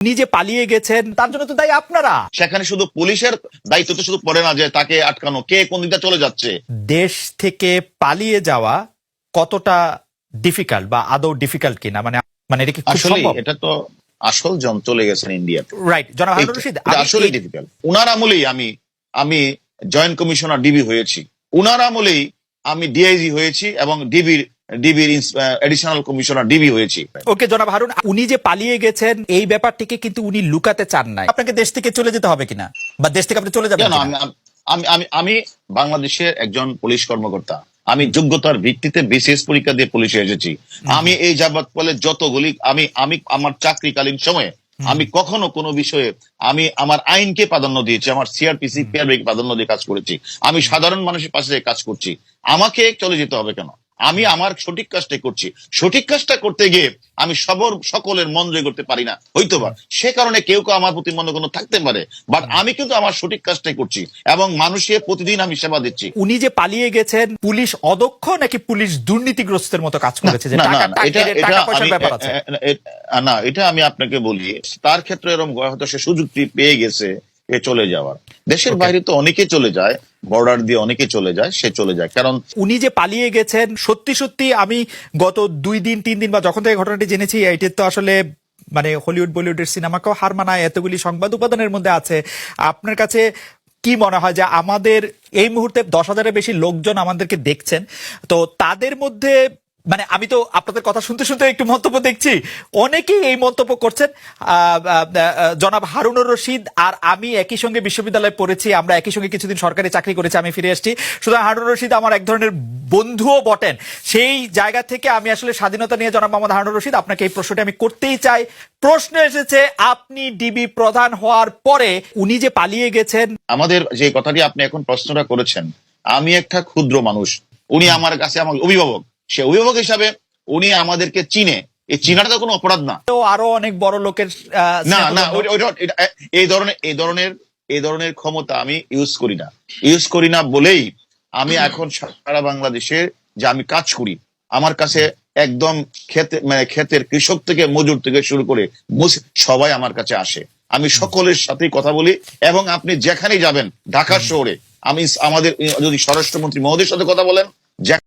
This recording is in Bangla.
যে পালিয়ে গেছেন তার জন্য তো দায়ী আপনারা। সেখানে শুধু পুলিশের দায়িত্ব তো শুধু পড়ে না যে তাকে আটকানো কে কোন দিকটা চলে যাচ্ছে। দেশ থেকে পালিয়ে যাওয়া কতটা ডিফিকাল্ট বা আদৌ ডিফিকাল্ট কিনা মানে মানে এটা কি খুব আসলে সম্ভব? এটা তো আসল জন চলে গেছেন ইন্ডিয়াতে। রাইট জনাব হারুন রশিদ আসলে ডিফিকাল্ট উনার আমলেই আমি আমি জয়েন্ট কমিশনার ডিবি হয়েছি। উনার আমলেই আমি ডিআইজি হয়েছি এবং ডিবির ডিবির এডিশনাল কমিশনার ডিবি হয়েছি। ওকে জনাব হারুন উনি যে পালিয়ে গেছেন এই ব্যাপারটিকে কিন্তু উনি লুকাতে চান আপনাকে দেশ থেকে চলে যেতে হবে কিনা? বা দেশ থেকে আপনি চলে যাবেন আমি আমি বাংলাদেশের একজন পুলিশ কর্মকর্তা। আমি যোগ্যতার ভিত্তিতে বিশেষ পরীক্ষা দিয়ে পুলিশে এসেছি। আমি এই যাবৎ ফলে যতগুলি আমি আমি আমার চাকরিকালীন সময়ে আমি কখনো কোনো বিষয়ে আমি আমার আইনকে প্রাধান্য দিয়েছি আমার সিআরপিসি প্রাধান্য দিয়ে কাজ করেছি। আমি সাধারণ মানুষের পাশে কাজ করছি। আমাকে চলে যেতে হবে কেন? আমি আমার সঠিক কাজটাই করছি। সঠিক কাজটা করতে গিয়ে আমি সবর সকলের মন জয় করতে পারি না। হইতো বা। সে কারণে কেউ কেউ আমার প্রতি মনে কোনো থাকতে পারে। বাট আমি কিন্তু আমার সঠিক কাজটাই করছি এবং মানুষের প্রতিদিন আমি সেবা দিচ্ছি। উনি যে পালিয়ে গেছেন পুলিশ অদক্ষ নাকি পুলিশ দুর্নীতিগ্রস্তের মতো কাজ করেছে? যে না, টাকা না, টাকা- এটা এটা পয়সার ব্যাপার আছে। না এটা আমি আপনাকে বলি তার ক্ষেত্রে এরকম হয়তো সে সুযোগটি পেয়ে গেছে এ চলে যাওয়ার। দেশের বাইরে তো অনেকে চলে যায় বর্ডার দিয়ে অনেকে চলে যায়, সে চলে যায়। কারণ উনি যে পালিয়ে গেছেন, সত্যি সত্যি আমি গত দুই দিন, তিন দিন বা যখন থেকে ঘটনাটি জেনেছি এটির তো আসলে মানে হলিউড, বলিউডের সিনেমাকেও হার মানায়, এতগুলি সংবাদ উপাদানের মধ্যে আছে। আপনার কাছে কি মনে হয় যে আমাদের এই মুহূর্তে দশ হাজারের বেশি লোকজন আমাদেরকে দেখছেন? তো তাদের মধ্যে মানে আমি তো আপনাদের কথা শুনতে শুনতে একটু মন্তব্য দেখছি। অনেকেই এই মন্তব্য করছেন জনাব হারুনুর রশিদ, আর আমি একই সঙ্গে বিশ্ববিদ্যালয়ে পড়েছি, আমরা একই সঙ্গে কিছুদিন সরকারি চাকরি করেছি, আমি ফিরে এসেছি সুতরাং হারুনুর রশিদ আমার এক ধরনের বন্ধুও বটেন। সেই জায়গা থেকে আমি আসলে স্বাধীনতা নিয়ে জনাব মোহাম্মদ হারুনুর রশিদ, আপনাকে এই প্রশ্নটি আমি করতেই চাই। প্রশ্ন এসেছে, আপনি ডিবি প্রধান হওয়ার পরে উনি যে পালিয়ে গেছেন। আমাদের যে কথাটি আপনি এখন প্রশ্নটা করেছেন, আমি একটা ক্ষুদ্র মানুষ, উনি আমার কাছে আমার অভিভাবক। সে অভিভাবক হিসাবে উনি আমাদেরকে চিনে। এই চিনাটা তো কোনো অপরাধ না। তো আরও অনেক বড় লোকের না না এই ধরনের এই ধরনের এই ধরনের ক্ষমতা আমি ইউজ করি না। ইউজ করি না বলেই আমি এখন সারা বাংলাদেশে যে আমি কাজ করি আমার কাছে একদম ক্ষেতে মানে ক্ষেতের কৃষক থেকে মজুর থেকে শুরু করে সবাই আমার কাছে আসে। আমি সকলের সাথেই কথা বলি এবং আপনি যেখানেই যাবেন ঢাকা শহরে আমি আমাদের যদি স্বরাষ্ট্রমন্ত্রী মহোদয়ের সাথে কথা বলেন